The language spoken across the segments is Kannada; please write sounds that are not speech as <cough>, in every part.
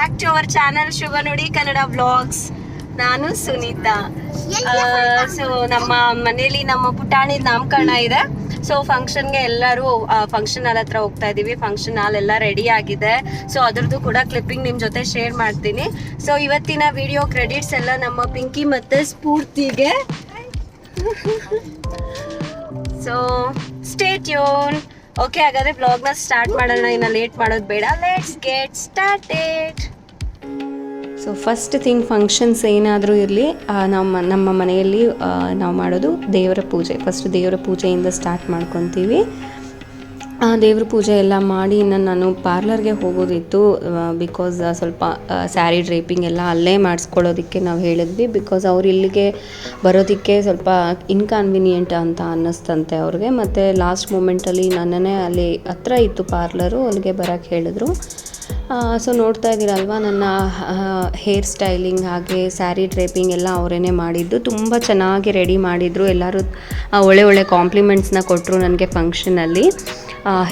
Back to our channel Shubha Nudi Kannada vlogs ನಾನು ಸುನೀತಾ. ಸೊ ನಮ್ಮ ಮನೇಲಿ ನಮ್ಮ ಪುಟಾಣಿ ನಾಮಕರಣ ಇದೆ. ಸೊ ಫಂಕ್ಷನ್ಗೆ ಎಲ್ಲರೂ ಫಂಕ್ಷನ್ ಹಾಲ್ ಹತ್ರ ಹೋಗ್ತಾ ಇದೀವಿ. ಫಂಕ್ಷನ್ ಹಾಲ್ ಎಲ್ಲ ರೆಡಿ ಆಗಿದೆ. ಸೊ ಅದ್ರದ್ದು ಕೂಡ ಕ್ಲಿಪ್ಪಿಂಗ್ ನಿಮ್ಮ ಜೊತೆ ಶೇರ್ ಮಾಡ್ತೀನಿ. ಸೊ ಇವತ್ತಿನ ವಿಡಿಯೋ ಕ್ರೆಡಿಟ್ಸ್ ಎಲ್ಲ ನಮ್ಮ ಪಿಂಕಿ ಮತ್ತೆ ಸ್ಫೂರ್ತಿಗೆ ಸೊ ಸ್ಟೇಟ್ ಯೋನ್ ಓಕೆ ಹಾಗಾದ್ರೆ ಬ್ಲಾಗ್ನ ಸ್ಟಾರ್ಟ್ ಮಾಡೋಣ. ಇನ್ನ ಲೇಟ್ ಮಾಡೋದು ಬೇಡ. Let's get started so first thing functions ಏನಾದರೂ ಇರಲಿ ನಮ್ಮ ನಮ್ಮ ಮನೆಯಲ್ಲಿ ನಾವು ಮಾಡೋದು ದೇವರ ಪೂಜೆ. ಫಸ್ಟ್ ದೇವರ ಪೂಜೆಯಿಂದ ಸ್ಟಾರ್ಟ್ ಮಾಡ್ಕೊತೀವಿ. ದೇವ್ರ ಪೂಜೆ ಎಲ್ಲ ಮಾಡಿ, ಇನ್ನು ನಾನು ಪಾರ್ಲರ್ಗೆ ಹೋಗೋದಿತ್ತು ಬಿಕಾಸ್ ಸ್ವಲ್ಪ ಸ್ಯಾರಿ ಡ್ರೇಪಿಂಗ್ ಎಲ್ಲ ಅಲ್ಲೇ ಮಾಡಿಸ್ಕೊಳ್ಳೋದಕ್ಕೆ ನಾವು ಹೇಳಿದ್ವಿ. ಬಿಕಾಸ್ ಅವ್ರು ಇಲ್ಲಿಗೆ ಬರೋದಕ್ಕೆ ಸ್ವಲ್ಪ ಇನ್ಕನ್ವೀನಿಯೆಂಟ್ ಅಂತ ಅನ್ನಿಸ್ತಂತೆ ಅವ್ರಿಗೆ. ಮತ್ತು ಲಾಸ್ಟ್ ಮೂಮೆಂಟಲ್ಲಿ ನನ್ನನ್ನೇ ಅಲ್ಲಿ ಹತ್ರ ಇತ್ತು ಪಾರ್ಲರು ಅಲ್ಲಿಗೆ ಬರೋಕ್ಕೆ ಹೇಳಿದ್ರು. ಸೊ ನೋಡ್ತಾ ಇದ್ದೀರಲ್ವ ನನ್ನ ಹೇರ್ ಸ್ಟೈಲಿಂಗ್ ಹಾಗೆ ಸ್ಯಾರಿ ಡ್ರೇಪಿಂಗ್ ಎಲ್ಲ ಅವರೇ ಮಾಡಿದ್ದು. ತುಂಬ ಚೆನ್ನಾಗಿ ರೆಡಿ ಮಾಡಿದರು. ಎಲ್ಲರೂ ಒಳ್ಳೆ ಒಳ್ಳೆ ಕಾಂಪ್ಲಿಮೆಂಟ್ಸ್ನ ಕೊಟ್ಟರು ನನಗೆ ಫಂಕ್ಷನಲ್ಲಿ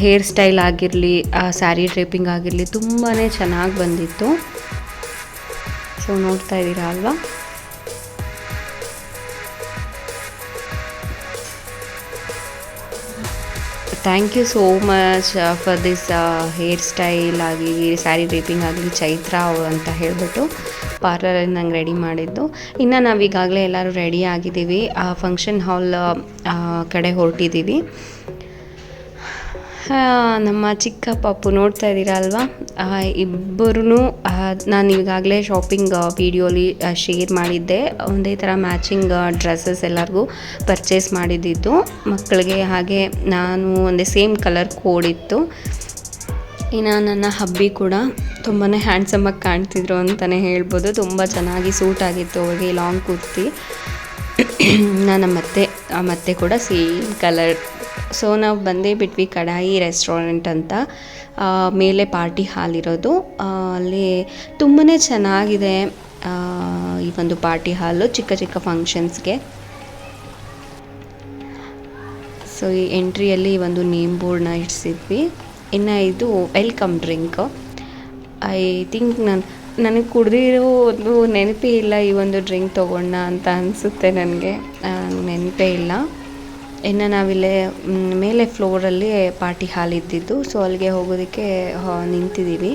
ಹೇರ್ ಸ್ಟೈಲ್ ಆಗಿರಲಿ ಸ್ಯಾರಿ ಡ್ರೇಪಿಂಗ್ ಆಗಿರಲಿ ತುಂಬಾ ಚೆನ್ನಾಗಿ ಬಂದಿತ್ತು. ಸೊ ನೋಡ್ತಾ ಇದ್ದೀರಾ ಅಲ್ವಾ? Thank you so much for this hairstyle ಆಗಲಿ ಸ್ಯಾರಿ ಡ್ರೇಪಿಂಗ್ ಆಗಲಿ ಚೈತ್ರ ಅಂತ ಹೇಳಿಬಿಟ್ಟು ಪಾರ್ಲರಲ್ಲಿ ನಂಗೆ ರೆಡಿ ಮಾಡಿದ್ದು. ಇನ್ನು ನಾವು ಈಗಾಗಲೇ ಎಲ್ಲರೂ ರೆಡಿ ಆಗಿದ್ದೀವಿ. ಫಂಕ್ಷನ್ ಹಾಲ್ ಕಡೆ ಹೊರಟಿದ್ದೀವಿ. ನಮ್ಮ ಚಿಕ್ಕ ಪಾಪು ನೋಡ್ತಾ ಇದ್ದೀರಾ ಅಲ್ವಾ? ಇಬ್ಬರೂ ನಾನು ಈಗಾಗಲೇ ಶಾಪಿಂಗ್ ವೀಡಿಯೋಲಿ ಶೇರ್ ಮಾಡಿದ್ದೆ. ಒಂದೇ ಥರ ಮ್ಯಾಚಿಂಗ್ ಡ್ರೆಸ್ಸಸ್ ಎಲ್ಲರಿಗೂ ಪರ್ಚೇಸ್ ಮಾಡಿದ್ದಿತ್ತು ಮಕ್ಕಳಿಗೆ ಹಾಗೆ ನಾನು ಒಂದೇ ಸೇಮ್ ಕಲರ್ ಕೋಡ್ ಇತ್ತು. ಇನ್ನು ನನ್ನ ಹಬ್ಬಿ ಕೂಡ ತುಂಬಾ ಹ್ಯಾಂಡ್ಸಮ್ಮಾಗಿ ಕಾಣ್ತಿದ್ರು ಅಂತಲೇ ಹೇಳ್ಬೋದು. ತುಂಬ ಚೆನ್ನಾಗಿ ಸೂಟ್ ಆಗಿತ್ತು ಅವ್ರಿಗೆ ಲಾಂಗ್ ಕುರ್ತಿ. ನನ್ನ ಮತ್ತೆ ಮತ್ತೆ ಕೂಡ ಸೇಮ್ ಕಲರ್ ಸೊ ನಾವು ಬಂದೇ ಬಿಟ್ವಿ ಕಡಾಯಿ ರೆಸ್ಟೋರೆಂಟ್ ಅಂತ. ಮೇಲೆ ಪಾರ್ಟಿ ಹಾಲ್ ಇರೋದು. ಅಲ್ಲಿ ತುಂಬಾ ಚೆನ್ನಾಗಿದೆ ಈ ಒಂದು ಪಾರ್ಟಿ ಹಾಲು ಚಿಕ್ಕ ಚಿಕ್ಕ ಫಂಕ್ಷನ್ಸ್ಗೆ ಸೊ ಈ ಎಂಟ್ರಿಯಲ್ಲಿ ಒಂದು ನೇಮ್ ಬೋರ್ಡ್ನ ಇಡ್ಸಿದ್ವಿ. ಇನ್ನು ಇದು ವೆಲ್ಕಮ್ ಡ್ರಿಂಕ್ ಐ ಥಿಂಕ್ ನಾನು, ನನಗೆ ಕುಡ್ದಿರೋ ಒಂದು ನೆನಪೇ ಇಲ್ಲ ಈ ಒಂದು ಡ್ರಿಂಕ್ ತೊಗೊಂಡ ಅಂತ ಅನಿಸುತ್ತೆ ನನಗೆ. ನೆನಪೇ ಇಲ್ಲ. ಇನ್ನು ನಾವಿಲ್ಲೇ ಮೇಲೆ ಫ್ಲೋರಲ್ಲಿ ಪಾರ್ಟಿ ಹಾಲ್ ಇದ್ದಿದ್ದು ಸೊ ಅಲ್ಲಿಗೆ ಹೋಗೋದಕ್ಕೆ ನಿಂತಿದ್ದೀವಿ.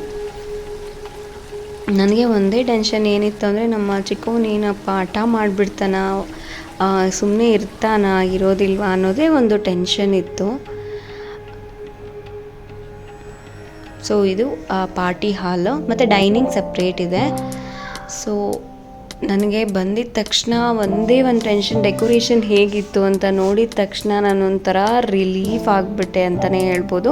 ನನಗೆ ಒಂದೇ ಟೆನ್ಷನ್ ಏನಿತ್ತು ಅಂದರೆ, ನಮ್ಮ ಚಿಕ್ಕವನು ಏನಪ್ಪ, ಹಠ ಮಾಡಿಬಿಡ್ತಾನ ಸುಮ್ಮನೆ ಇರ್ತಾನ, ಇರೋದಿಲ್ವಾ ಅನ್ನೋದೇ ಒಂದು ಟೆನ್ಷನ್ ಇತ್ತು. ಸೊ ಇದು ಪಾರ್ಟಿ ಹಾಲು ಮತ್ತು ಡೈನಿಂಗ್ ಸಪ್ರೇಟ್ ಇದೆ. ಸೊ ನನಗೆ ಬಂದಿದ ತಕ್ಷಣ ಒಂದೇ ಒಂದು ಟೆನ್ಷನ್ ಡೆಕೋರೇಷನ್ ಹೇಗಿತ್ತು ಅಂತ ನೋಡಿದ ತಕ್ಷಣ ನಾನು ಒಂಥರ ರಿಲೀಫ್ ಆಗಿಬಿಟ್ಟೆ ಅಂತಲೇ ಹೇಳ್ಬೋದು.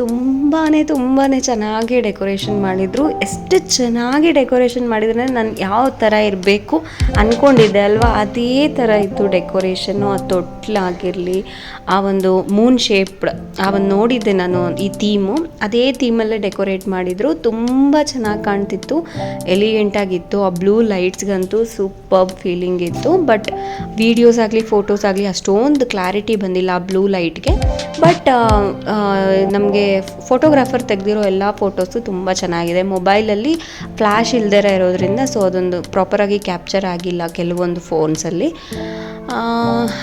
ತುಂಬಾ ತುಂಬಾ ಚೆನ್ನಾಗಿ ಡೆಕೋರೇಷನ್ ಮಾಡಿದರು. ಎಷ್ಟು ಚೆನ್ನಾಗಿ ಡೆಕೋರೇಷನ್ ಮಾಡಿದ್ರೆ ನಾನು ಯಾವ ಥರ ಇರಬೇಕು ಅಂದ್ಕೊಂಡಿದ್ದೆ ಅಲ್ವಾ? ಅದೇ ಥರ ಇತ್ತು ಡೆಕೋರೇಷನ್ನು ಆ ತೊಟ್ಲಾಗಿರಲಿ, ಆ ಒಂದು ಮೂನ್ ಶೇಪ್ಡ್ ಆ ಒಂದು ನೋಡಿದ್ದೆ ನಾನು ಈ ಥೀಮು ಅದೇ ಥೀಮಲ್ಲೇ ಡೆಕೋರೇಟ್ ಮಾಡಿದರು. ತುಂಬ ಚೆನ್ನಾಗಿ ಕಾಣ್ತಿತ್ತು. ಎಲಿಗೆಂಟಾಗಿತ್ತು ಆ ಬ್ಲೂ ಲೈಟ್ಸ್ಗಂತೂ ಸೂಪರ್ ಫೀಲಿಂಗ್ ಇತ್ತು. ಬಟ್ ವೀಡಿಯೋಸ್ ಆಗಲಿ ಫೋಟೋಸ್ ಆಗಲಿ ಅಷ್ಟೊಂದು ಕ್ಲಾರಿಟಿ ಬಂದಿಲ್ಲ ಆ ಬ್ಲೂ ಲೈಟ್ಗೆ ಬಟ್ ನಮಗೆ ಫೋಟೋಗ್ರಾಫರ್ ತೆಗೆದಿರೋ ಎಲ್ಲ ಫೋಟೋಸು ತುಂಬ ಚೆನ್ನಾಗಿದೆ. ಮೊಬೈಲಲ್ಲಿ ಫ್ಲ್ಯಾಶ್ ಇಲ್ದೇ ಇರೋದ್ರಿಂದ ಸೊ ಅದೊಂದು ಪ್ರಾಪರಾಗಿ ಕ್ಯಾಪ್ಚರ್ ಆಗಿಲ್ಲ ಕೆಲವೊಂದು ಫೋನ್ಸಲ್ಲಿ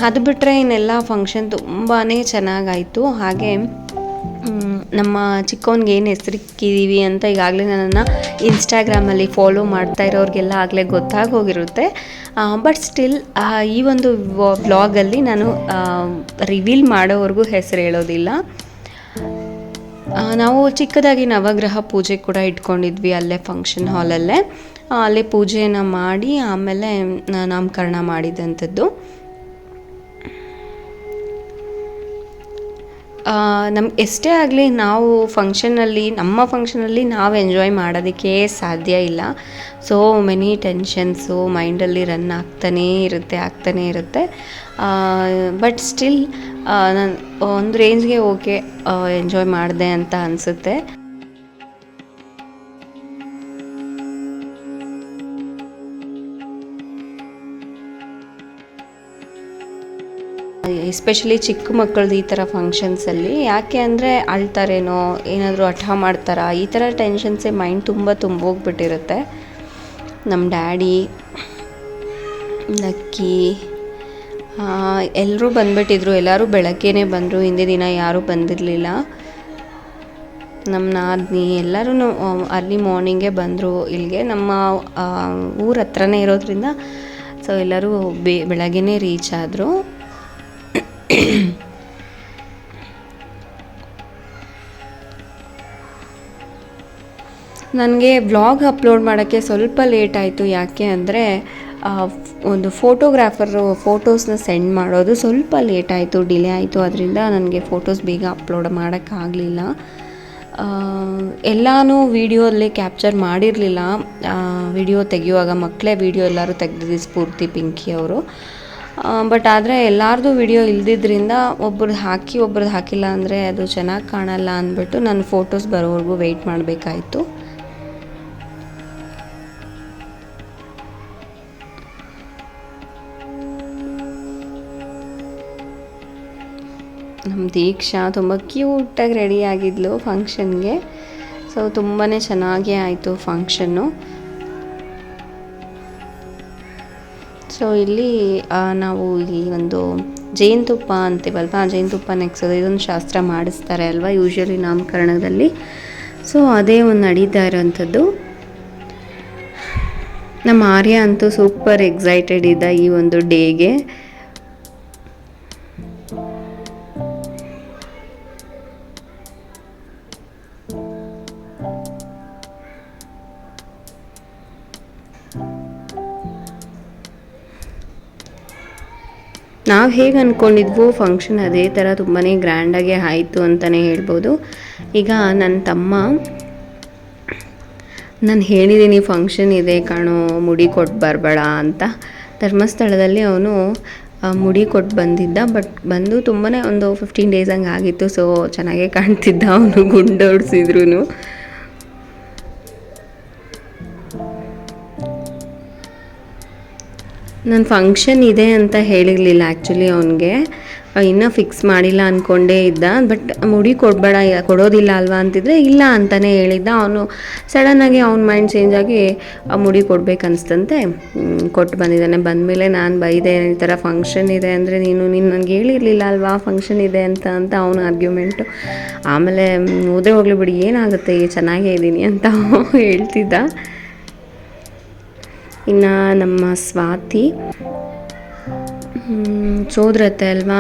ಅದು ಬಿಟ್ಟರೆ ಇನ್ನೆಲ್ಲ ಫಂಕ್ಷನ್ ತುಂಬಾ ಚೆನ್ನಾಗಾಯಿತು. ಹಾಗೆ ನಮ್ಮ ಚಿಕ್ಕವನಿಗೆ ಏನು ಹೆಸರಿಕ್ಕಿದ್ದೀವಿ ಅಂತ ಈಗಾಗಲೇ ನನ್ನನ್ನು ಇನ್ಸ್ಟಾಗ್ರಾಮಲ್ಲಿ ಫಾಲೋ ಮಾಡ್ತಾ ಇರೋರಿಗೆಲ್ಲ ಆಗಲೇ ಗೊತ್ತಾಗೋಗಿರುತ್ತೆ ಬಟ್ ಸ್ಟಿಲ್ ಈ ಒಂದು ವ್ಲಾಗಲ್ಲಿ ನಾನು ರಿವೀಲ್ ಮಾಡೋವರೆಗೂ ಹೆಸರು ಹೇಳೋದಿಲ್ಲ. ನಾವು ಚಿಕ್ಕದಾಗಿ ನವಗ್ರಹ ಪೂಜೆ ಕೂಡ ಇಟ್ಕೊಂಡಿದ್ವಿ ಅಲ್ಲೇ ಫಂಕ್ಷನ್ ಹಾಲಲ್ಲೇ ಅಲ್ಲೇ. ಪೂಜೆಯನ್ನು ಮಾಡಿ ಆಮೇಲೆ ನಾಮಕರಣ ಮಾಡಿದಂಥದ್ದು. ನಮ್ಗೆ ಎಷ್ಟೇ ಆಗಲಿ ನಾವು ಫಂಕ್ಷನಲ್ಲಿ ನಮ್ಮ ಫಂಕ್ಷನಲ್ಲಿ ನಾವು ಎಂಜಾಯ್ ಮಾಡೋದಕ್ಕೆ ಸಾಧ್ಯ ಇಲ್ಲ. ಸೊ ಮೆನಿ ಟೆನ್ಷನ್ಸು ಮೈಂಡಲ್ಲಿ ರನ್ ಆಗ್ತಾನೇ ಇರುತ್ತೆ ಆಗ್ತಾನೇ ಇರುತ್ತೆ. ಬಟ್ ಸ್ಟಿಲ್ ನಾನು, ಒಂದು ರೇಂಜ್ಗೆ ಓಕೆ ಎಂಜಾಯ್ ಮಾಡಿದೆ ಅಂತ ಅನಿಸುತ್ತೆ. ಎಸ್ಪೆಷಲಿ ಚಿಕ್ಕ ಮಕ್ಕಳದ್ದು ಈ ಥರ ಫಂಕ್ಷನ್ಸಲ್ಲಿ ಯಾಕೆ ಅಂದರೆ ಅಳ್ತಾರೇನೋ, ಏನಾದರೂ ಹಠ ಮಾಡ್ತಾರಾ, ಈ ಥರ ಟೆನ್ಷನ್ಸೇ ಮೈಂಡ್ ತುಂಬ ತುಂಬೋಗ್ಬಿಟ್ಟಿರುತ್ತೆ. ನಮ್ಮ ಡ್ಯಾಡಿ ನಕ್ಕಿ ಎಲ್ಲರೂ ಬಂದುಬಿಟ್ಟಿದ್ರು, ಎಲ್ಲರೂ ಬೆಳಗ್ಗೆನೇ ಬಂದರು, ಹಿಂದೆ ದಿನ ಯಾರೂ ಬಂದಿರಲಿಲ್ಲ. ನಮ್ಮ ನಾದಿನಿ ಎಲ್ಲರೂ ಅರ್ಲಿ ಮಾರ್ನಿಂಗೇ ಬಂದರು. ಇಲ್ಲಿಗೆ ನಮ್ಮ ಊರ ಹತ್ರನೇ ಇರೋದ್ರಿಂದ ಸೊ ಎಲ್ಲರೂ ಬೆ, ಬೆಳಗ್ಗೆನೇ ರೀಚ್ ಆದರು. <clears throat> ನನಗೆ ವ್ಲಾಗ್ ಅಪ್ಲೋಡ್ ಮಾಡೋಕ್ಕೆ ಸ್ವಲ್ಪ ಲೇಟ್ ಆಯಿತು. ಯಾಕೆ ಅಂದರೆ ಒಂದು ಫೋಟೋಗ್ರಾಫರು ಫೋಟೋಸ್ನ ಸೆಂಡ್ ಮಾಡೋದು ಸ್ವಲ್ಪ ಲೇಟ್ ಆಯಿತು ಡಿಲೇ ಆಯಿತು. ಅದರಿಂದ ನನಗೆ ಫೋಟೋಸ್ ಬೇಗ ಅಪ್ಲೋಡ್ ಮಾಡೋಕ್ಕಾಗಲಿಲ್ಲ. ಎಲ್ಲನೂ ವೀಡಿಯೋಲ್ಲಿ ಕ್ಯಾಪ್ಚರ್ ಮಾಡಿರಲಿಲ್ಲ. ವಿಡಿಯೋ ತೆಗೆಯುವಾಗ ಮಕ್ಕಳೇ ವೀಡಿಯೋ ಎಲ್ಲರೂ ತೆಗೆದಿದ್ದು ಸ್ಫೂರ್ತಿ ಪಿಂಕಿ ಅವರು. ಬಟ್ ಆದರೆ ಎಲ್ಲರದು ವಿಡಿಯೋ ಇಲ್ದಿದ್ರಿಂದ ಒಬ್ರದ್ದು ಹಾಕಿ ಒಬ್ರದ್ದು ಹಾಕಿಲ್ಲ ಅಂದರೆ ಅದು ಚೆನ್ನಾಗಿ ಕಾಣಲ್ಲ ಅಂದ್ಬಿಟ್ಟು ನಾನು ಫೋಟೋಸ್ ಬರೋವರೆಗೂ ವೆಯ್ಟ್ ಮಾಡಬೇಕಾಯಿತು. ನಮ್ಮ ದೀಕ್ಷಾ ತುಂಬ ಕ್ಯೂಟಾಗಿ ರೆಡಿ ಆಗಿದ್ಲು ಫಂಕ್ಷನ್ಗೆ ಸೊ ತುಂಬಾ ಚೆನ್ನಾಗೇ ಆಯಿತು ಫಂಕ್ಷನ್ನು ಸೊ ಇಲ್ಲಿ ನಾವು ಈ ಒಂದು ಜೇನುತುಪ್ಪ ಅಂತೀವಲ್ವ? ಆ ಜೇನುತುಪ್ಪ ನೆಕ್ಸೋದು ಇದೊಂದು ಶಾಸ್ತ್ರ ಮಾಡಿಸ್ತಾರೆ ಅಲ್ವಾ ಯೂಶ್ವಲಿ ನಾಮಕರಣದಲ್ಲಿ? ಸೊ ಅದೇ ಒಂದು ನಡೀತಾ ಇರೋವಂಥದ್ದು ನಮ್ಮ ಆರ್ಯ ಅಂತೂ ಸೂಪರ್ ಎಕ್ಸೈಟೆಡ್ ಇದ್ದ ಈ ಒಂದು ಡೇಗೆ ನಾವು ಹೇಗೆ ಅಂದ್ಕೊಂಡಿದ್ವು ಫಂಕ್ಷನ್ ಅದೇ ಥರ ತುಂಬಾ ಗ್ರ್ಯಾಂಡಾಗೆ ಆಯಿತು ಅಂತಲೇ ಹೇಳ್ಬೋದು. ಈಗ ನನ್ನ ತಮ್ಮ, ನಾನು ಹೇಳಿದ್ದೀನಿ ಫಂಕ್ಷನ್ ಇದೆ ಕಾಣೋ, ಮುಡಿ ಕೊಟ್ಟು ಬರಬೇಡ ಅಂತ. ಧರ್ಮಸ್ಥಳದಲ್ಲಿ ಅವನು ಮುಡಿ ಕೊಟ್ಟು ಬಂದಿದ್ದ ಬಟ್ ಬಂದು ತುಂಬಾ ಒಂದು ಫಿಫ್ಟೀನ್ ಡೇಸ್ ಹಂಗೆ ಆಗಿತ್ತು ಸೊ ಚೆನ್ನಾಗೇ ಕಾಣ್ತಿದ್ದ ಅವನು ಗುಂಡೋಡಿಸಿದ್ರು ನನ್ನ ಫಂಕ್ಷನ್ ಇದೆ ಅಂತ ಹೇಳಿರಲಿಲ್ಲ ಆ್ಯಕ್ಚುಲಿ ಅವನಿಗೆ. ಇನ್ನೂ ಫಿಕ್ಸ್ ಮಾಡಿಲ್ಲ ಅಂದ್ಕೊಂಡೇ ಇದ್ದ. ಬಟ್ ಮುಡಿ ಕೊಡಬೇಡ ಕೊಡೋದಿಲ್ಲ ಅಲ್ವಾ ಅಂತಿದ್ರೆ ಇಲ್ಲ ಅಂತಲೇ ಹೇಳಿದ್ದ. ಅವನು ಸಡನ್ನಾಗಿ ಅವ್ನ ಮೈಂಡ್ ಚೇಂಜ್ ಆಗಿ, ಆ, ಮುಡಿ ಕೊಡ್ಬೇಕು ಅನಿಸ್ತಂತೆ ಕೊಟ್ಟು ಬಂದಿದ್ದಾನೆ. ಬಂದಮೇಲೆ ನಾನು ಬೈದೆ, ಈ ಥರ ಫಂಕ್ಷನ್ ಇದೆ ಅಂದರೆ ನೀನು ನೀನು ನನಗೆ ಹೇಳಿರಲಿಲ್ಲ ಅಲ್ವಾ ಫಂಕ್ಷನ್ ಇದೆ ಅಂತ ಅಂತ ಅವನ ಆರ್ಗ್ಯುಮೆಂಟು ಆಮೇಲೆ ಹೋದ್ರೆ ಹೋಗ್ಲಿ ಬಿಡಿ, ಏನಾಗುತ್ತೆ, ಚೆನ್ನಾಗೇ ಇದ್ದೀನಿ ಅಂತ <laughs> ಹೇಳ್ತಿದ್ದ. ಇನ್ನು ನಮ್ಮ ಸ್ವಾತಿ ಸೋದ್ರತೆ ಸೋದರತ್ತೆ ಅಲ್ವಾ?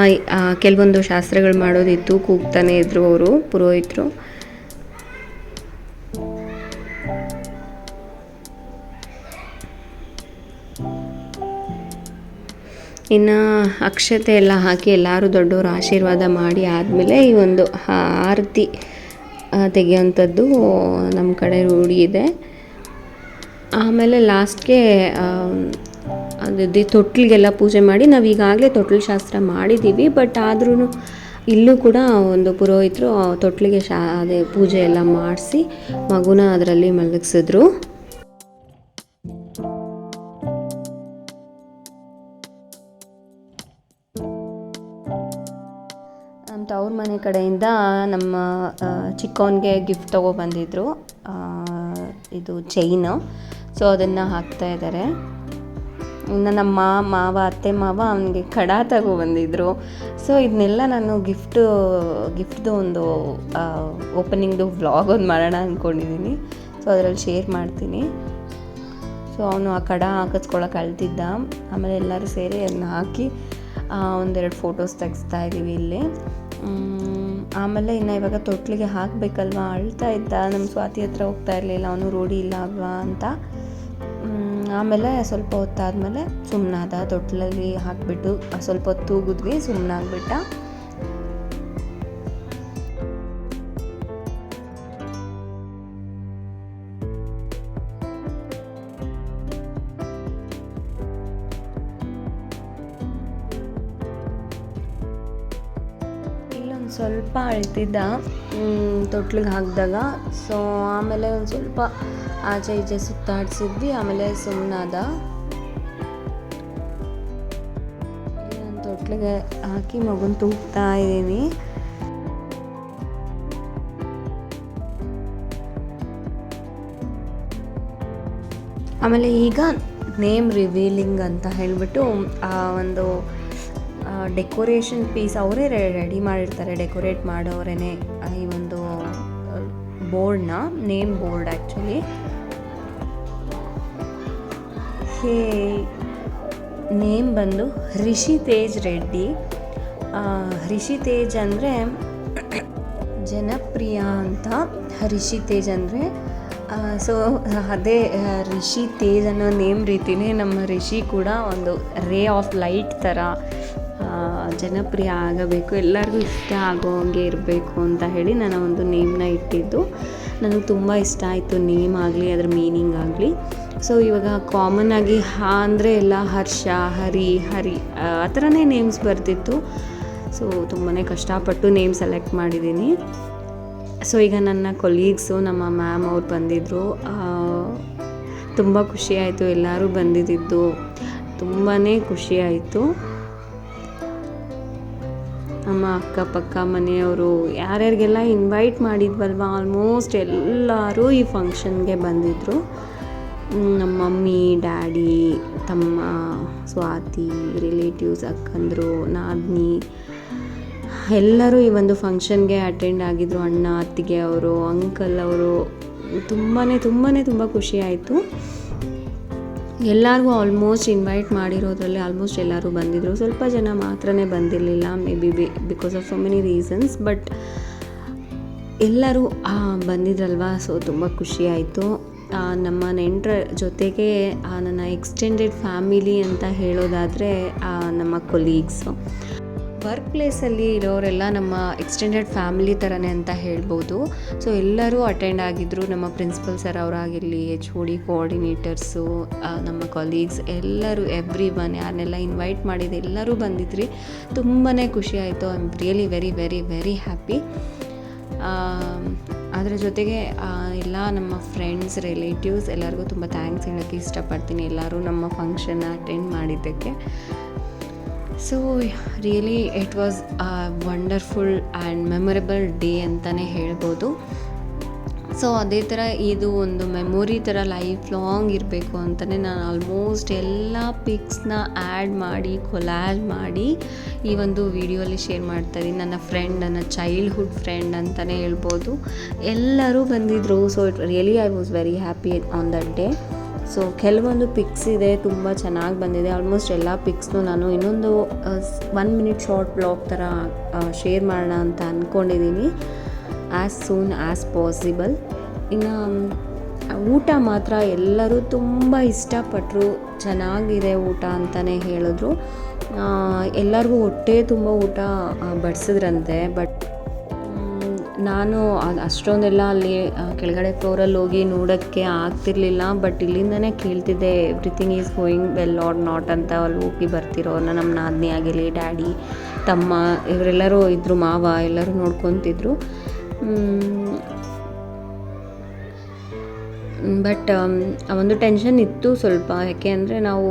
ಕೆಲವೊಂದು ಶಾಸ್ತ್ರಗಳು ಮಾಡೋದಿತ್ತು, ಕೂಗ್ತಾನೆ ಇದ್ರು ಅವರು, ಪುರೋಹಿತರು. ಇನ್ನು ಅಕ್ಷತೆ ಎಲ್ಲ ಹಾಕಿ ಎಲ್ಲರೂ ದೊಡ್ಡವರು ಆಶೀರ್ವಾದ ಮಾಡಿ ಆದಮೇಲೆ ಈ ಒಂದು ಆರತಿ ತೆಗೆಯುವಂಥದ್ದು ನಮ್ಮ ಕಡೆ ರೂಢಿ ಇದೆ. ಆಮೇಲೆ ಲಾಸ್ಟ್ಗೆ ಅದು ತೊಟ್ಲಿಗೆಲ್ಲ ಪೂಜೆ ಮಾಡಿ ನಾವು ಈಗಾಗಲೇ ತೊಟ್ಲು ಶಾಸ್ತ್ರ ಮಾಡಿದ್ದೀವಿ ಬಟ್ ಆದ್ರೂ ಇಲ್ಲೂ ಕೂಡ ಒಂದು ಪುರೋಹಿತರು ತೊಟ್ಲಿಗೆ ಶಾ, ಅದೇ ಪೂಜೆ ಎಲ್ಲ ಮಾಡಿಸಿ ಮಗುನ ಅದರಲ್ಲಿ ಮಲಗಿಸಿದ್ರು. ನಮ್ಮ ತವ್ರ ಮನೆ ಕಡೆಯಿಂದ ನಮ್ಮ ಚಿಕ್ಕವನಿಗೆ ಗಿಫ್ಟ್ ತೊಗೊಬಂದಿದ್ರು ಇದು ಚೈನು ಸೊ ಅದನ್ನು ಹಾಕ್ತಾ ಇದ್ದಾರೆ. ಇನ್ನು ನಮ್ಮ ಮಾವ, ಅತ್ತೆ, ಮಾವ ಅವನಿಗೆ ಕಡ ತಗೊಬಂದಿದ್ರು ಸೊ ಇದನ್ನೆಲ್ಲ ನಾನು ಗಿಫ್ಟು, ಗಿಫ್ಟ್ದು ಒಂದು ಓಪನಿಂಗ್ದು ವ್ಲಾಗ್ ಒಂದು ಮಾಡೋಣ ಅಂದ್ಕೊಂಡಿದ್ದೀನಿ ಸೊ ಅದರಲ್ಲಿ ಶೇರ್ ಮಾಡ್ತೀನಿ. ಸೊ ಅವನು ಆ ಕಡ ಹಾಕಿಸ್ಕೊಳಕ್ಕೆ ಅಳ್ತಿದ್ದ. ಆಮೇಲೆ ಎಲ್ಲರೂ ಸೇರಿ ಅದನ್ನ ಹಾಕಿ ಒಂದೆರಡು ಫೋಟೋಸ್ ತೆಗಿಸ್ತಾ ಇದ್ದೀವಿ ಇಲ್ಲಿ. ಆಮೇಲೆ ಇನ್ನು ಇವಾಗ ತೊಟ್ಲಿಗೆ ಹಾಕಬೇಕಲ್ವಾ? ಅಳ್ತಾ ಇದ್ದ. ನಮ್ಮ ಸ್ವಾತಿ ಹತ್ರ ಹೋಗ್ತಾ ಇರಲಿಲ್ಲ. ಅವನು ರೂಢಿ ಇಲ್ಲ ಅಲ್ವಾ ಅಂತ. ಆಮೇಲೆ ಸ್ವಲ್ಪ ಹೊತ್ತಾದಮೇಲೆ ಸುಮ್ಮನಾದ ತೊಟ್ಲಲ್ಲಿ ಹಾಕಿಬಿಟ್ಟು ಸ್ವಲ್ಪ ಹೊತ್ತು ತೂಗಿದ್ವಿ ಸುಮ್ಮನಾಗ್ಬಿಟ್ಟ ಅಳ್ತಿದ್ದ ತೊಟ್ಲಿಗೆ ಹಾಕಿದಾಗ. ಸೊ ಆಮೇಲೆ ಒಂದು ಸ್ವಲ್ಪ ಆಚೆ ಈಚೆ ಸುತ್ತಾಡ್ಸಿದ್ವಿ, ಆಮೇಲೆ ಸುಮ್ಮನಾದ ನಾನು ತೊಟ್ಲಿಗೆ ಹಾಕಿ ಮಗುನ ತೂಗ್ತಾ ಇದ್ದೀನಿ. ಆಮೇಲೆ ಈಗ ನೇಮ್ ರಿವೀಲಿಂಗ್ ಅಂತ ಹೇಳಿಬಿಟ್ಟು, ಆ ಒಂದು ಡೆಕೋರೇಷನ್ ಪೀಸ್ ಅವರೇ ರೆಡಿ ಮಾಡಿರ್ತಾರೆ, ಡೆಕೋರೇಟ್ ಮಾಡೋರೇ ಈ ಒಂದು ಬೋರ್ಡ್ನ, ನೇಮ್ ಬೋರ್ಡ್ ಆ್ಯಕ್ಚುಲಿ ಹೇ, ನೇಮ್ ಬಂದು ರಿಷಿ ತೇಜ್ ರೆಡ್ಡಿ. ರಿಷಿ ತೇಜ್ ಅಂದರೆ ಜನಪ್ರಿಯ ಅಂತ. ರಿಷಿ ತೇಜ್ ಅಂದರೆ ಸೊ, ಅದೇ ರಿಷಿ ತೇಜ್ ಅನ್ನೋ ನೇಮ್ ರೀತಿನೇ ನಮ್ಮ ರಿಷಿ ಕೂಡ ಒಂದು ರೇ ಆಫ್ ಲೈಟ್ ಥರ ಜನಪ್ರಿಯ ಆಗಬೇಕು, ಎಲ್ಲರಿಗೂ ಇಷ್ಟ ಆಗೋ ಹಾಗೆ ಇರಬೇಕು ಅಂತ ಹೇಳಿ ನಾನು ಒಂದು ನೇಮ್ನ ಇಟ್ಟಿದ್ದು. ನನಗೆ ತುಂಬ ಇಷ್ಟ ಆಯಿತು ನೇಮ್ ಆಗಲಿ, ಅದ್ರ ಮೀನಿಂಗ್ ಆಗಲಿ. ಸೊ ಇವಾಗ ಕಾಮನ್ ಆಗಿ ಹಾ ಅಂದರೆ ಎಲ್ಲ ಹರ್ಷ, ಹರಿ ಹರಿ, ಆ ಥರನೇ ನೇಮ್ಸ್ ಬರ್ತಿತ್ತು. ಸೊ ತುಂಬಾ ಕಷ್ಟಪಟ್ಟು ನೇಮ್ ಸೆಲೆಕ್ಟ್ ಮಾಡಿದ್ದೀನಿ. ಸೊ ಈಗ ನನ್ನ ಕೊಲೀಗ್ಸು ನಮ್ಮ ಮ್ಯಾಮ್ ಅವ್ರು ಬಂದಿದ್ದರು ತುಂಬ ಖುಷಿಯಾಯಿತು ಎಲ್ಲರೂ ಬಂದಿದ್ದಿದ್ದು ತುಂಬಾ ಖುಷಿಯಾಯಿತು ನಮ್ಮ ಅಕ್ಕಪಕ್ಕ ಮನೆಯವರು ಯಾರ್ಯಾರಿಗೆಲ್ಲ ಇನ್ವೈಟ್ ಮಾಡಿದ್ವಲ್ವ ಆಲ್ಮೋಸ್ಟ್ ಎಲ್ಲರೂ ಈ ಫಂಕ್ಷನ್ಗೆ ಬಂದಿದ್ದರು ನಮ್ಮ ಮಮ್ಮಿ, ಡ್ಯಾಡಿ, ತಮ್ಮ ಸ್ವಾತಿ ರಿಲೇಟಿವ್ಸ್ ಅಕ್ಕಂದರು, ನಾದ್ನಿ, ಎಲ್ಲರೂ ಈ ಒಂದು ಫಂಕ್ಷನ್ಗೆ ಅಟೆಂಡ್ ಆಗಿದ್ರು. ಅಣ್ಣ, ಅತ್ತಿಗೆ ಅವರು ಅಂಕಲ್ ಅವರು. ತುಂಬಾ ತುಂಬಾ ತುಂಬ ಖುಷಿಯಾಯಿತು ಎಲ್ಲರಿಗೂ ಆಲ್ಮೋಸ್ಟ್ ಇನ್ವೈಟ್ ಮಾಡಿರೋದ್ರಲ್ಲಿ ಆಲ್ಮೋಸ್ಟ್ ಎಲ್ಲರೂ ಬಂದಿದ್ದರು ಸ್ವಲ್ಪ ಜನ ಮಾತ್ರನೇ ಬಂದಿರಲಿಲ್ಲ maybe be because of so many reasons but ಎಲ್ಲರೂ ಬಂದಿದ್ರಲ್ವಾ? ಸೊ ತುಂಬ ಖುಷಿ ಆಯಿತು. ನಮ್ಮ ನೆಂಟರ ಜೊತೆಗೆ ನನ್ನ ಎಕ್ಸ್ಟೆಂಡೆಡ್ ಫ್ಯಾಮಿಲಿ ಅಂತ ಹೇಳೋದಾದರೆ ನಮ್ಮ ಕೊಲೀಗ್ಸು ವರ್ಕ್ ಪ್ಲೇಸಲ್ಲಿ ಇರೋರೆಲ್ಲ ನಮ್ಮ ಎಕ್ಸ್ಟೆಂಡೆಡ್ ಫ್ಯಾಮಿಲಿ ಥರನೇ ಅಂತ ಹೇಳ್ಬೋದು. ಸೊ ಎಲ್ಲರೂ ಅಟೆಂಡ್ ಆಗಿದ್ದರು ನಮ್ಮ ಪ್ರಿನ್ಸಿಪಲ್ ಸರ್ ಅವರಾಗಿರಲಿ ಎಚ್ ಒ ಡಿ ಕೋಆರ್ಡಿನೇಟರ್ಸು ನಮ್ಮ ಕೊಲೀಗ್ಸ್ ಎಲ್ಲರೂ ಎವ್ರಿ ಒನ್ ಯಾರನ್ನೆಲ್ಲ ಇನ್ವೈಟ್ ಮಾಡಿದ್ದು ಎಲ್ಲರೂ ಬಂದಿದ್ರಿ. ತುಂಬಾ ಖುಷಿ ಆಯಿತು. I am really very very very happy ಅದರ ಜೊತೆಗೆ ಎಲ್ಲ ನಮ್ಮ ಫ್ರೆಂಡ್ಸ್ ರಿಲೇಟಿವ್ಸ್ ಎಲ್ಲರಿಗೂ ತುಂಬ ಥ್ಯಾಂಕ್ಸ್ ಹೇಳೋಕ್ಕೆ ಇಷ್ಟಪಡ್ತೀನಿ. ಎಲ್ಲರೂ ನಮ್ಮ ಫಂಕ್ಷನ್ನ ಅಟೆಂಡ್ ಮಾಡಿದ್ದಕ್ಕೆ. So really it was a wonderful and memorable day ಅಂತಲೇ ಹೇಳ್ಬೋದು. ಸೊ ಅದೇ ಥರ ಇದು ಒಂದು ಮೆಮೊರಿ ಥರ ಲೈಫ್ ಲಾಂಗ್ ಇರಬೇಕು ಅಂತಲೇ ನಾನು ಆಲ್ಮೋಸ್ಟ್ ಎಲ್ಲ ಪಿಕ್ಸ್ನ ಆ್ಯಡ್ ಮಾಡಿ ಕೊಲಾಜ್ ಮಾಡಿ ಈ ಒಂದು ವಿಡಿಯೋಲಿ ಶೇರ್ ಮಾಡ್ತಾಯಿದ್ದೀನಿ ನನ್ನ ಫ್ರೆಂಡ್ ನನ್ನ ಚೈಲ್ಡ್ಹುಡ್ ಫ್ರೆಂಡ್ ಅಂತಲೇ ಹೇಳ್ಬೋದು. ಎಲ್ಲರೂ ಬಂದಿದ್ದರು so it really I was very happy on that day so ಕೆಲವೊಂದು ಪಿಕ್ಸ್ ಇದೆ, ತುಂಬ ಚೆನ್ನಾಗಿ ಬಂದಿದೆ. ಆಲ್ಮೋಸ್ಟ್ ಎಲ್ಲ ಪಿಕ್ಸ್ನು ನಾನು ಇನ್ನೊಂದು ಒನ್ ಮಿನಿಟ್ ಶಾರ್ಟ್ ಬ್ಲಾಗ್ ಥರ ಶೇರ್ ಮಾಡೋಣ ಅಂತ ಅಂದ್ಕೊಂಡಿದ್ದೀನಿ ಆ್ಯಸ್ ಸೂನ್ ಆ್ಯಸ್ ಪಾಸಿಬಲ್ ಇನ್ನು ಊಟ ಮಾತ್ರ ಎಲ್ಲರೂ ತುಂಬ ಇಷ್ಟಪಟ್ಟರು ಚೆನ್ನಾಗಿದೆ ಊಟ ಅಂತಲೇ ಹೇಳಿದ್ರು. ಎಲ್ಲರಿಗೂ ಹೊಟ್ಟೆ ತುಂಬ ಊಟ ಬಡಿಸಿದ್ರಂತೆ, ಬಟ್ ನಾನು ಅಷ್ಟೊಂದೆಲ್ಲ ಅಲ್ಲಿ ಕೆಳಗಡೆ ಫ್ಲೋರಲ್ಲಿ ಹೋಗಿ ನೋಡೋಕ್ಕೆ ಆಗ್ತಿರ್ಲಿಲ್ಲ ಬಟ್ ಇಲ್ಲಿಂದನೇ ಕೇಳ್ತಿದ್ದೆ everything is going well or not ಅಂತ ಅಲ್ಲಿ ಹೋಗಿ ಬರ್ತಿರೋನ ನಮ್ಮ ನಾದಿನಿ ಆಗಿರಲಿ, ಡ್ಯಾಡಿ, ತಮ್ಮ, ಇವರೆಲ್ಲರೂ ಇದ್ದರು ಮಾವ ಎಲ್ಲರೂ ನೋಡ್ಕೊತಿದ್ರು. ಬಟ್ ಆ ಒಂದು ಟೆನ್ಷನ್ ಇತ್ತು ಸ್ವಲ್ಪ. ಯಾಕೆ ಅಂದರೆ ನಾವು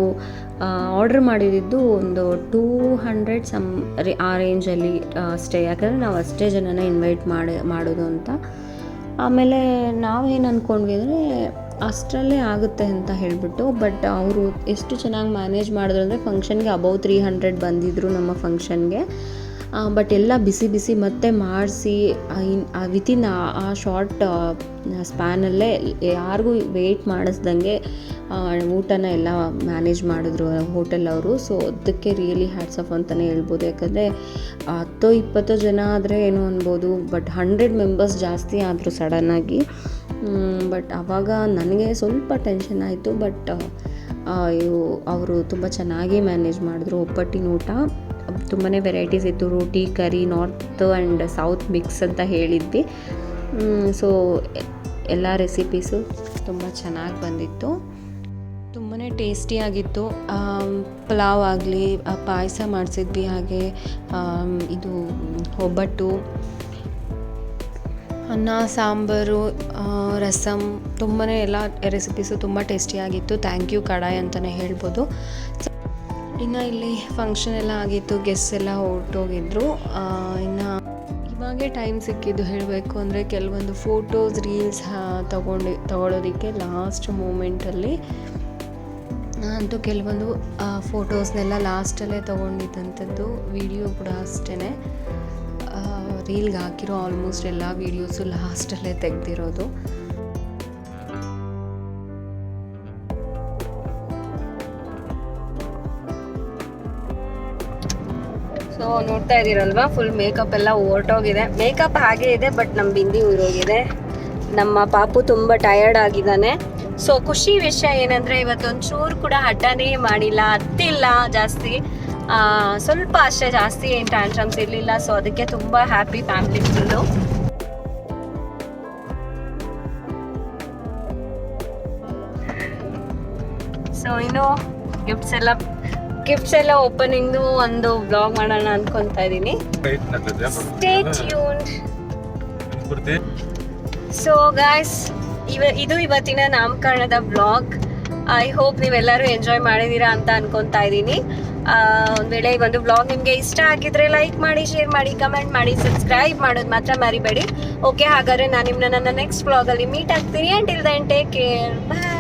ಆರ್ಡ್ರ್ ಮಾಡಿದ್ದು ಒಂದು ಟೂ ಹಂಡ್ರೆಡ್ ಸಮ್ ರೀ ಆ ರೇಂಜಲ್ಲಿ ಸ್ಟೇ ಯಾಕಂದರೆ ನಾವು ಅಷ್ಟೇ ಜನನ ಇನ್ವೈಟ್ ಮಾಡಿ, ಮಾಡೋದು ಅಂತ. ಆಮೇಲೆ ನಾವೇನು ಅಂದ್ಕೊಂಡ್ವಿ ಅಂದರೆ, ಅಷ್ಟರಲ್ಲೇ ಆಗುತ್ತೆ ಅಂತ ಹೇಳಿಬಿಟ್ಟು ಬಟ್ ಅವರು ಎಷ್ಟು ಚೆನ್ನಾಗಿ ಮ್ಯಾನೇಜ್ ಮಾಡಿದ್ರು ಅಂದರೆ ಫಂಕ್ಷನ್ಗೆ ಅಬೌವ್ ತ್ರೀ ಹಂಡ್ರೆಡ್ ಬಂದಿದ್ದರು ನಮ್ಮ ಫಂಕ್ಷನ್ಗೆ ಬಟ್ ಎಲ್ಲ ಬಿಸಿ ಬಿಸಿ ಮತ್ತೆ ಮಾಡಿಸಿ ವಿತಿನ್ ಆ ಶಾರ್ಟ್ ಸ್ಪ್ಯಾನಲ್ಲೇ ಯಾರಿಗೂ ವೆಯ್ಟ್ ಮಾಡಿಸ್ದಂಗೆ ಊಟನ ಎಲ್ಲ ಮ್ಯಾನೇಜ್ ಮಾಡಿದ್ರು ಹೋಟೆಲ್ ಅವರು. ಸೊ ಅದಕ್ಕೆ ರಿಯಲಿ ಹ್ಯಾಟ್ಸ್ ಆಫ್ ಅಂತಲೇ ಹೇಳ್ಬೋದು. ಯಾಕಂದರೆ ಹತ್ತೋ ಇಪ್ಪತ್ತೋ ಜನ ಆದರೆ ಏನು ಅನ್ಬೋದು ಬಟ್ ಹಂಡ್ರೆಡ್ ಮೆಂಬರ್ಸ್ ಜಾಸ್ತಿ ಆದರು ಸಡನ್ನಾಗಿ ಬಟ್ ಆವಾಗ ನನಗೆ ಸ್ವಲ್ಪ ಟೆನ್ಷನ್ ಆಯಿತು ಬಟ್ ಅವರು ತುಂಬ ಚೆನ್ನಾಗಿ ಮ್ಯಾನೇಜ್ ಮಾಡಿದ್ರು ಒಪ್ಪಟ್ಟಿನ ಊಟ. ತುಂಬಾ ವೆರೈಟೀಸ್ ಇತ್ತು. Roti curry north and south mix ಅಂತ ಹೇಳಿದ್ವಿ. ಸೊ ಎಲ್ಲ ರೆಸಿಪೀಸು ತುಂಬ ಚೆನ್ನಾಗಿ ಬಂದಿತ್ತು. ತುಂಬಾ ಟೇಸ್ಟಿಯಾಗಿತ್ತು ಪಲಾವ್ ಆಗಲಿ ಪಾಯಸ ಮಾಡಿಸಿದ್ವಿ ಹಾಗೆ. ಇದು ಒಬ್ಬಟ್ಟು, ಅನ್ನ, ಸಾಂಬಾರು ರಸಮ್ ತುಂಬಾ ಎಲ್ಲ ರೆಸಿಪೀಸು ತುಂಬ ಟೇಸ್ಟಿಯಾಗಿತ್ತು ಥ್ಯಾಂಕ್ ಯು ಕಡಾಯ್ ಅಂತಲೇ ಹೇಳ್ಬೋದು. ಇನ್ನು ಇಲ್ಲಿ ಫಂಕ್ಷನ್ ಎಲ್ಲ ಆಗಿತ್ತು ಗೆಸ್ಟ್ ಎಲ್ಲ ಹೊರಟೋಗಿದ್ರು. ಇನ್ನು ಇವಾಗೆ ಟೈಮ್ ಸಿಕ್ಕಿದ್ದು ಹೇಳಬೇಕು ಅಂದರೆ ಕೆಲವೊಂದು ಫೋಟೋಸ್ ರೀಲ್ಸ್ ತಗೊಂಡು ತಗೊಳ್ಳೋದಕ್ಕೆ ಲಾಸ್ಟ್ ಮೂಮೆಂಟಲ್ಲಿ ಅಂತೂ ಕೆಲವೊಂದು ಫೋಟೋಸ್ನೆಲ್ಲ ಲಾಸ್ಟಲ್ಲೇ ತೊಗೊಂಡಿದ್ದಂಥದ್ದು ವಿಡಿಯೋ ಕೂಡ ಅಷ್ಟೇ ರೀಲ್ಗೆ ಹಾಕಿರೋ ಆಲ್ಮೋಸ್ಟ್ ಎಲ್ಲ ವೀಡಿಯೋಸು ಲಾಸ್ಟಲ್ಲೇ ತೆಗೆದಿರೋದು. ಸೊ ನೋಡ್ತಾ ಇದ್ದೀರಲ್ವಾ? ಫುಲ್ ಮೇಕಪ್ ಎಲ್ಲ ಹೊರ್ಟೋಗಿದೆ. ಮೇಕಪ್ ಹಾಗೆ ಇದೆ ಬಟ್ ನಮ್ಮ ಬಿಂದಿ ಊರೋಗಿದೆ. ನಮ್ಮ ಪಾಪು ತುಂಬ ಟಯರ್ಡ್ ಆಗಿದ್ದಾನೆ. ಸೊ ಖುಷಿ ವಿಷಯ ಏನಂದ್ರೆ ಇವತ್ತೊಂಚೂರು ಕೂಡ ಹಠನೇ ಮಾಡಿಲ್ಲ, ಹತ್ತಿಲ್ಲ ಜಾಸ್ತಿ. ಸ್ವಲ್ಪ ಅಷ್ಟೇ ಜಾಸ್ತಿ ಏನು ಟ್ಯಾಂಟ್ರಮ್ಸ್ ಇರಲಿಲ್ಲ. ಸೊ ಅದಕ್ಕೆ ತುಂಬ ಹ್ಯಾಪಿ ಫ್ಯಾಮಿಲಿ ಫುಲ್ಲು ಸೊ ಇನ್ನು ಗಿಫ್ಟ್ಸ್ ಎಲ್ಲ ಗಿಫ್ಟ್ಸ್ ಎಲ್ಲ ಓಪನಿಂಗ್ ಒಂದು ಬ್ಲಾಗ್ ಮಾಡೋಣ ಅನ್ಕೊಂತಾ ಇದ್ದೀನಿ ಸ್ಟೇ ಸೊ ಗಾಯ್ಸ್ ಇವ ಇದು ಇವತ್ತಿನ ನಾಮಕರಣದ ಬ್ಲಾಗ್ ಐ ಹೋಪ್ ನೀವೆಲ್ಲರೂ ಎಂಜಾಯ್ ಮಾಡಿದ್ದೀರಾ ಅಂತ ಅನ್ಕೊಂತಾ ಇದ್ದೀನಿ ಒಂದು ವೇಳೆ ಈ ಒಂದು ಬ್ಲಾಗ್ ನಿಮಗೆ ಇಷ್ಟ ಆಗಿದ್ರೆ ಲೈಕ್ ಮಾಡಿ ಶೇರ್ ಮಾಡಿ ಕಮೆಂಟ್ ಮಾಡಿ ಸಬ್ಸ್ಕ್ರೈಬ್ ಮಾಡೋದು ಮಾತ್ರ ಮರಿಬೇಡಿ. ಓಕೆ ಹಾಗಾದ್ರೆ ನಾನು ನಿಮ್ಮನ್ನ ನನ್ನ ನೆಕ್ಸ್ಟ್ ಬ್ಲಾಗಲ್ಲಿ ಮೀಟ್ ಆಗ್ತೀನಿ. Until then take care bye